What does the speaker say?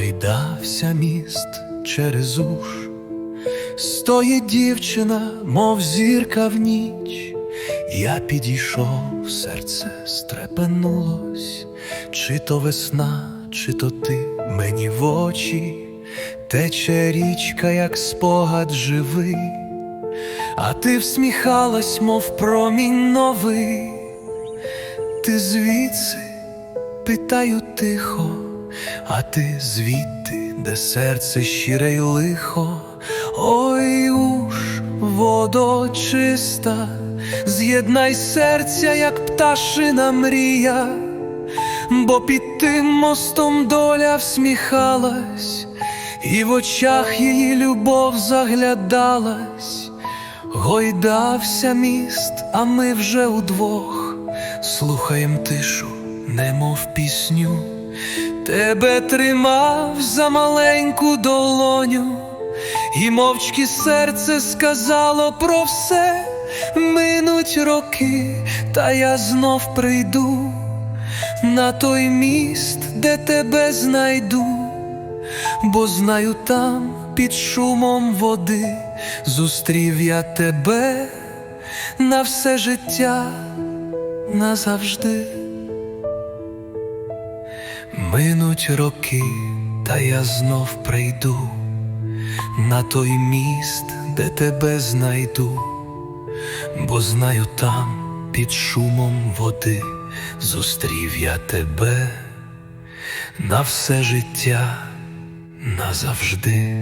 Гойдався міст через уж, стоїть дівчина, мов зірка в ніч. Я підійшов, серце стрепенулось, чи то весна, чи то ти мені в очі, тече річка, як спогад живий, а ти всміхалась, мов промінь новий. Ти звідси, питаю тихо, а ти звідти, де серце щире й лихо, ой уж водо чиста, з'єднай серця, як пташина мрія, бо під тим мостом доля всміхалась, і в очах її любов заглядалась, гойдався міст, а ми вже удвох. Слухаєм тишу, немов пісню, тебе тримав за маленьку долоню, і мовчки серце сказало про все, минуть роки, та я знов прийду на той міст, де тебе знайду, бо знаю там під шумом води зустрів я тебе на все життя назавжди. Минуть роки, та я знов прийду на той міст, де тебе знайду, бо знаю там під шумом води зустрів я тебе на все життя назавжди.